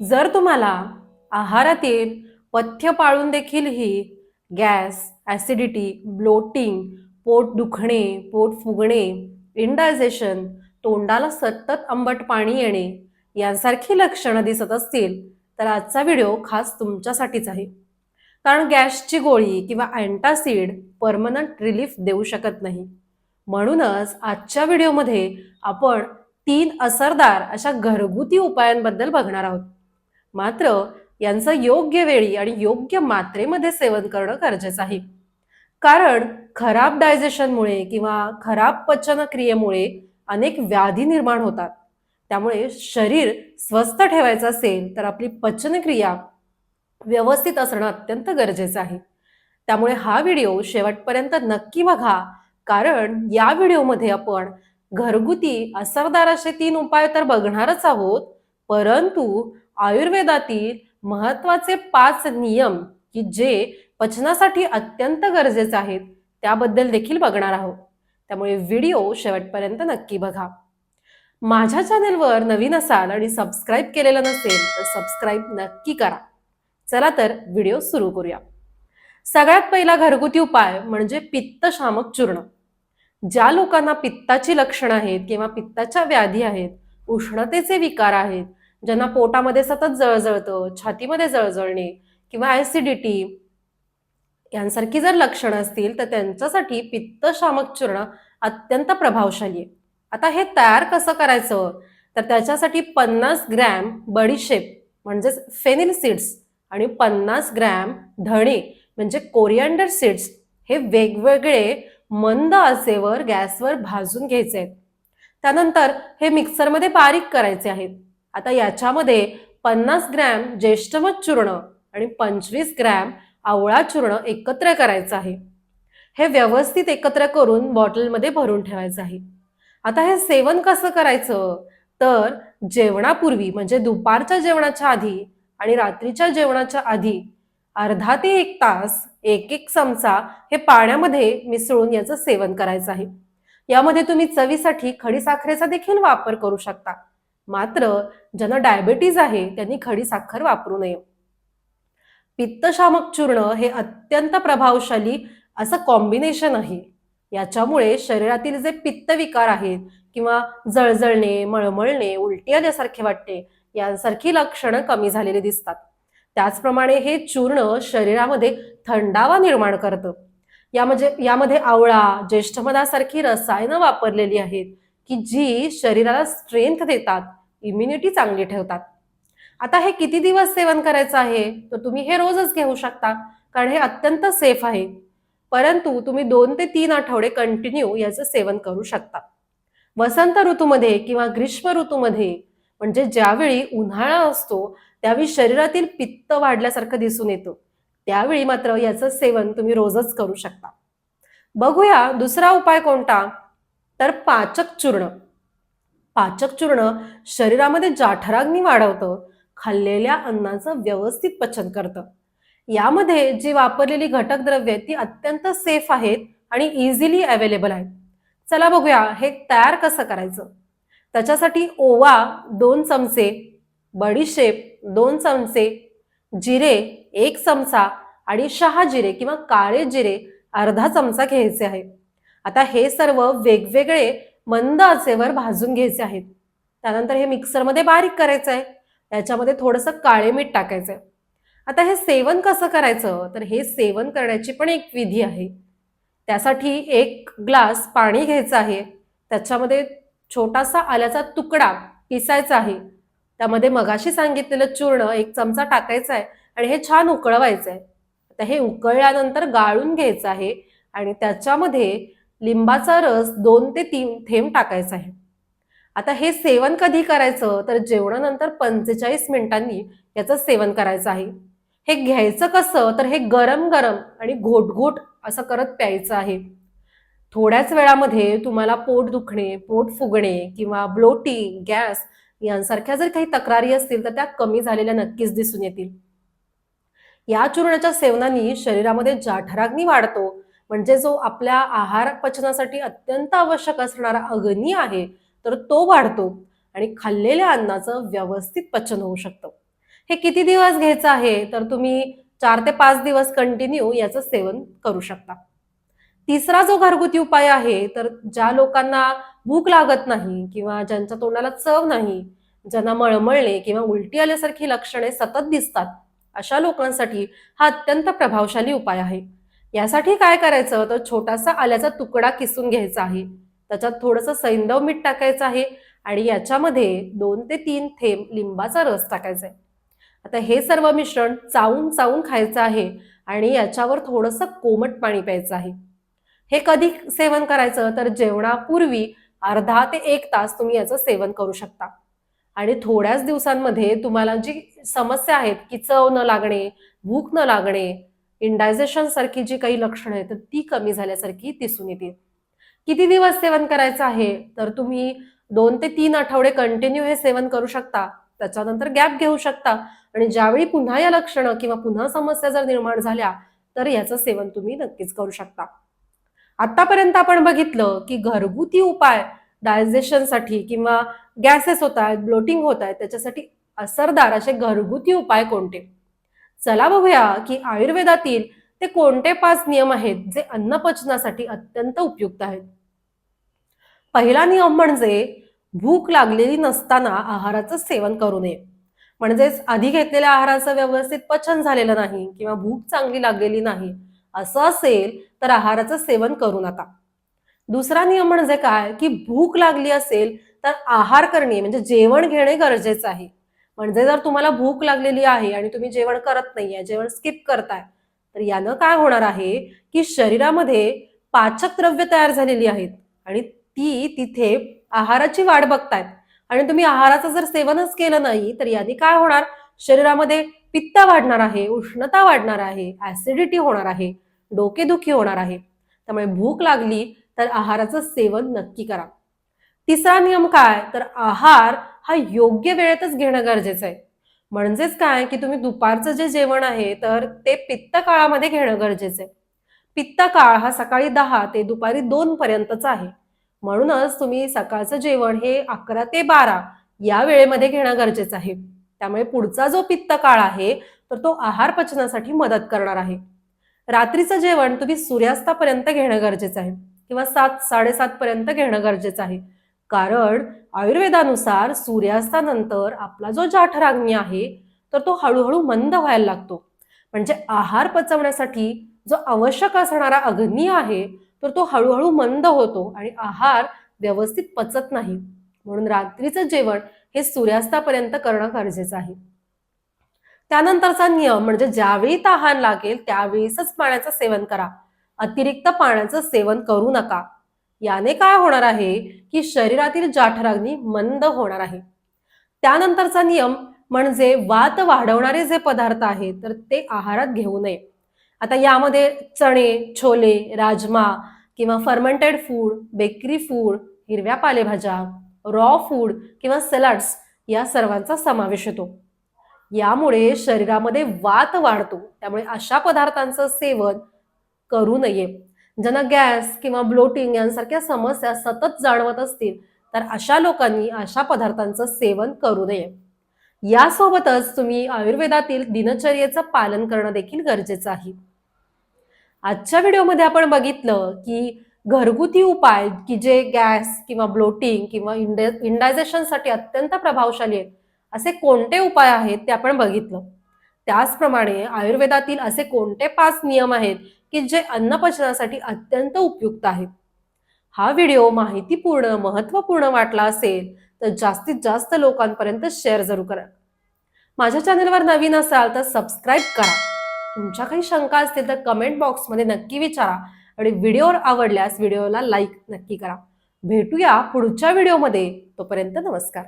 जर तुम्हाला आहारातील पथ्य पाळून देखील ही गॅस ॲसिडिटी ब्लोटिंग पोट दुखणे पोट फुगणे इंडायजेशन तोंडाला सतत आंबट पाणी येणे यांसारखी लक्षणं दिसत असतील तर आजचा व्हिडिओ खास तुमच्यासाठीच आहे. कारण गॅसची गोळी किंवा अँटासिड परमनंट रिलीफ देऊ शकत नाही. म्हणूनच आजच्या व्हिडिओमध्ये आपण तीन असरदार अशा घरगुती उपायांबद्दल बघणार आहोत. मात्र यांचं योग्य वेळी आणि योग्य मात्रेमध्ये सेवन करणं गरजेचं आहे. कारण खराब डायजेशनमुळे किंवा खराब पचनक्रियेमुळे अनेक व्याधी निर्माण होतात. त्यामुळे शरीर स्वस्थ ठेवायचं असेल तर आपली पचनक्रिया व्यवस्थित असणं अत्यंत गरजेचं आहे. त्यामुळे हा व्हिडिओ शेवटपर्यंत नक्की बघा. कारण या व्हिडिओमध्ये आपण घरगुती असरदार असे तीन उपाय तर बघणारच आहोत. परंतु आयुर्वेदातील महत्त्वाचे पाच नियम की जे पचनासाठी अत्यंत गरजेचे आहेत त्याबद्दल देखील बघणार आहोत. त्यामुळे व्हिडिओ शेवटपर्यंत नक्की बघा. माझ्या चॅनेलवर नवीन असाल आणि सबस्क्राईब केलेलं नसेल तर सबस्क्राईब नक्की करा. चला तर व्हिडिओ सुरू करूया. सगळ्यात पहिला घरगुती उपाय म्हणजे पित्तशामक चूर्ण. ज्या लोकांना पित्ताची लक्षणं आहेत किंवा पित्ताच्या व्याधी आहेत उष्णतेचे विकार आहेत ज्यांना पोटामध्ये सतत जळजळतं छातीमध्ये जळजळणे किंवा ॲसिडिटी यांसारखी जर लक्षणं असतील तर त्यांच्यासाठी पित्तशामक चूर्ण अत्यंत प्रभावशाली आहे. आता हे तयार कसं करायचं? तर त्याच्यासाठी पन्नास ग्रॅम बडीशेप म्हणजेच फेनिल सीड्स आणि पन्नास ग्रॅम धणे म्हणजे कोरिअँडर सीड्स हे वेगवेगळे मंद असेवर गॅसवर भाजून घ्यायचे आहेत. त्यानंतर हे मिक्सरमध्ये बारीक करायचे आहेत. आता याच्यामध्ये पन्नास ग्रॅम ज्येष्ठमध चूर्ण आणि पंचवीस ग्रॅम आवळा चूर्ण एकत्र करायचं आहे. हे व्यवस्थित एकत्र करून बॉटलमध्ये भरून ठेवायचं आहे. आता हे सेवन कसं करायचं? तर जेवणापूर्वी म्हणजे दुपारच्या जेवणाच्या आधी आणि रात्रीच्या जेवणाच्या आधी अर्धा ते एक तास एक एक चमचा हे पाण्यामध्ये मिसळून याचं सेवन करायचं आहे. यामध्ये तुम्ही चवीसाठी खडीसाखरेचा देखील वापर करू शकता. मात्र ज्यांना डायबेटीज आहे त्यांनी खडी साखर वापरू नये. पित्तशामक चूर्ण हे अत्यंत प्रभावशाली असं कॉम्बिनेशन आहे. याच्यामुळे शरीरातील जे पित्तविकार आहेत किंवा जळजळणे मळमळणे उलटी आल्यासारखे वाटते यांसारखी लक्षणं कमी झालेली दिसतात. त्याचप्रमाणे हे चूर्ण शरीरामध्ये थंडावा निर्माण करतं. यामध्ये यामध्ये आवळा ज्येष्ठमधासारखी रसायनं वापरलेली आहेत की जी शरीराला स्ट्रेंथ देतात इम्युनिटी चांगली ठेवतात. आता हे किती दिवस सेवन करायचं आहे? तर तुम्ही हे रोजच घेऊ शकता कारण हे अत्यंत सेफ आहे. परंतु तुम्ही दोन ते तीन आठवडे कंटिन्यू याचं सेवन करू शकता. वसंत ऋतूमध्ये किंवा ग्रीष्म ऋतूमध्ये म्हणजे ज्यावेळी उन्हाळा असतो त्यावेळी शरीरातील पित्त वाढल्यासारखं दिसून येतं. त्यावेळी मात्र याचं सेवन तुम्ही रोजच करू शकता. बघूया दुसरा उपाय कोणता? तर पाचक चूर्ण. पाचक चूर्ण शरीरामध्ये जाठराग्नी वाढवतं खाल्लेल्या अन्नाचं व्यवस्थित पचन करतं. यामध्ये जी वापरलेली घटक द्रव्य ती अत्यंत सेफ आहेत आणि इझिली अवेलेबल आहेत. चला बघूया हे तयार कसं करायचं. त्याच्यासाठी ओवा दोन चमचे बडीशेप दोन चमचे जिरे एक चमचा आणि शहा जिरे किंवा काळे जिरे अर्धा चमचा घ्यायचे आहे. आता हे सर्व वेगवेगळे मंद आचेवर भाजून घ्यायचे आहेत. त्यानंतर हे मिक्सरमध्ये बारीक करायचं आहे त्याच्यामध्ये थोडंसं काळे मीठ टाकायचं आहे आता हे सेवन कसं करायचं? तर हे सेवन करण्याची पण एक विधी आहे. त्यासाठी एक ग्लास पाणी घ्यायचं आहे. त्याच्यामध्ये छोटासा आल्याचा तुकडा पिसायचा आहे. त्यामध्ये मगाशी सांगितलेलं चूर्ण एक चमचा टाकायचा आहे आणि हे छान उकळवायचं आहे आता हे उकळल्यानंतर गाळून घ्यायचं आहे आणि त्याच्यामध्ये लिंबाचा रस दोन ते तीन थेंब टाकायचा आहे. आता हे सेवन कधी करायचं? तर जेवणानंतर पंचेचाळीस मिनिटांनी याचं सेवन करायचं आहे. हे घ्यायचं कसं? तर हे गरम गरम आणि घोटघोट असं करत प्यायचं आहे. थोड्याच वेळामध्ये तुम्हाला पोट दुखणे पोट फुगणे किंवा ब्लोटिंग गॅस यांसारख्या जर काही तक्रारी असतील तर त्या कमी झालेल्या नक्कीच दिसून येतील. या चूर्णाच्या सेवनाने शरीरामध्ये जाठराग्नी वाढतो म्हणजे जो आपल्या आहार पचनासाठी अत्यंत आवश्यक असणारा अग्नी आहे तर तो वाढतो आणि खाल्लेल्या अन्नाचं व्यवस्थित पचन होऊ शकतं. हे किती दिवस घ्यायचं आहे? तर तुम्ही चार ते पाच दिवस कंटिन्यू याचं सेवन करू शकता. तिसरा जो घरगुती उपाय आहे तर ज्या लोकांना भूक लागत नाही किंवा ज्यांच्या तोंडाला चव नाही ज्यांना मळमळणे किंवा उलटी आल्यासारखी लक्षणे सतत दिसतात अशा लोकांसाठी हा अत्यंत प्रभावशाली उपाय आहे. यासाठी काय करायचं? तर छोटासा आल्याचा तुकडा किसून घ्यायचा आहे. त्याच्यात थोडंसं सैंदव मीठ टाकायचं आहे आणि याच्यामध्ये दोन ते तीन थेंब लिंबाचा रस टाकायचा आहे. आता हे सर्व मिश्रण चावून चावून खायचं आहे आणि याच्यावर थोडंसं कोमट पाणी प्यायचं आहे. हे कधी सेवन करायचं? तर जेवणापूर्वी अर्धा ते एक तास तुम्ही याचं सेवन करू शकता. आणि थोड्याच दिवसांमध्ये तुम्हाला जी समस्या आहेत की चव न लागणे भूक न लागणे इंडायजेशन सारखी जी काही लक्षणं आहेत तर ती कमी झाल्यासारखी दिसून येतील. किती दिवस सेवन करायचं आहे? तर तुम्ही दोन ते तीन आठवडे कंटिन्यू हे सेवन करू शकता. त्याच्यानंतर गॅप घेऊ शकता. आणि ज्यावेळी पुन्हा या लक्षणं किंवा पुन्हा समस्या जर निर्माण झाल्या तर याचं सेवन तुम्ही नक्कीच करू शकता. आतापर्यंत आपण बघितलं की घरगुती उपाय डायजेशनसाठी किंवा गॅसेस होत आहेत ब्लोटिंग होत आहेत त्याच्यासाठी असरदार असे घरगुती उपाय कोणते? चला बघूया की आयुर्वेदातील ते कोणते पाच नियम आहेत जे अन्न पचनासाठी अत्यंत उपयुक्त आहेत. पहिला नियम म्हणजे भूक लागलेली नसताना आहाराचं सेवन करू नये. म्हणजेच आधी घेतलेल्या आहाराचं व्यवस्थित पचन झालेलं नाही किंवा भूक चांगली लागलेली नाही असं असेल तर आहाराचं सेवन करू नका. दुसरा नियम म्हणजे काय? की भूक लागली असेल तर आहार करणे म्हणजे जेवण घेणे गरजेचं आहे. म्हणजे जर तुम्हाला भूक लागलेली आहे आणि तुम्ही जेवण करत नाहीये जेवण स्किप करताय तर यानं काय होणार आहे की शरीरामध्ये पाचक द्रव्य तयार झालेली आहेत आणि ती तिथे आहाराची वाट बघतायत. आणि तुम्ही आहाराचं जर सेवनच केलं नाही तर याने काय होणार? शरीरामध्ये पित्त वाढणार आहे उष्णता वाढणार आहे ऍसिडिटी होणार आहे डोकेदुखी होणार आहे. त्यामुळे भूक लागली तर आहाराचं सेवन नक्की करा. तिसरा नियम काय? तर आहार हा योग्य वेळेतच घेणं गरजेचं आहे. म्हणजेच काय? की तुम्ही दुपारचं जे जेवण आहे तर ते पित्त काळामध्ये घेणं गरजेचं आहे. पित्त काळ हा सकाळी दहा ते दुपारी दोन पर्यंतचा आहे. म्हणूनच तुम्ही सकाळचं जेवण हे अकरा ते बारा या वेळेमध्ये घेणं गरजेचं आहे. त्यामुळे पुढचा जो पित्त काळ आहे तर तो आहार पचनासाठी मदत करणार आहे. रात्रीचं जेवण तुम्ही सूर्यास्तापर्यंत घेणं गरजेचं आहे. किंवा सात साडेसात पर्यंत घेणं गरजेचं आहे. कारण आयुर्वेदानुसार सूर्यास्तानंतर आपला जो जाठराग्नी आहे तर तो हळूहळू मंद व्हायला लागतो. म्हणजे आहार पचवण्यासाठी जो आवश्यक असणारा अग्नी आहे तर तो हळूहळू मंद होतो आणि आहार व्यवस्थित पचत नाही. म्हणून रात्रीचं जेवण हे सूर्यास्तापर्यंत करणं गरजेचं आहे. त्यानंतरचा नियम म्हणजे ज्यावेळी तहान लागेल त्यावेळीच पाण्याचं सेवन करा. अतिरिक्त पाण्याचं सेवन करू नका. याने काय होणार आहे की शरीरातील जाठराग्नी मंद होणार आहे. त्यानंतरचा नियम म्हणजे वात वाढवणारे जे पदार्थ आहेत तर ते आहारात घेऊ नये. आता यामध्ये चणे छोले राजमा किंवा फर्मेंटेड फूड बेकरी फूड हिरव्या पालेभाज्या रॉ फूड किंवा सलाड्स या सर्वांचा समावेश होतो. यामुळे शरीरामध्ये वात वाढतो. त्यामुळे अशा पदार्थांचं सेवन करू नये. ज्यांना गॅस किंवा ब्लोटिंग यांसारख्या समस्या सतत जाणवत असतील तर अशा लोकांनी अशा पदार्थांचं सेवन करू नये. यासोबतच तुम्ही आयुर्वेदातील दिनचर्येचं पालन करणं देखील गरजेचं आहे. आजच्या व्हिडिओमध्ये आपण बघितलं की घरगुती उपाय की जे गॅस किंवा ब्लोटिंग किंवा इंडे इंडायजेशनसाठी अत्यंत प्रभावशाली आहेत असे कोणते उपाय आहेत ते आपण बघितलं. त्याचप्रमाणे आयुर्वेदातील असे कोणते पाच नियम आहेत की जे अन्नपचनासाठी अत्यंत उपयुक्त आहेत. हा व्हिडिओ माहितीपूर्ण महत्त्वपूर्ण वाटला असेल तर जास्तीत जास्त लोकांपर्यंत शेअर जरूर करा. माझ्या चॅनलवर नवीन असाल तर सबस्क्राईब करा. तुमच्या काही शंका असतील तर कमेंट बॉक्समध्ये नक्की विचारा आणि व्हिडिओ आवडल्यास व्हिडिओला लाईक नक्की करा. भेटूया पुढच्या व्हिडिओमध्ये तोपर्यंत नमस्कार.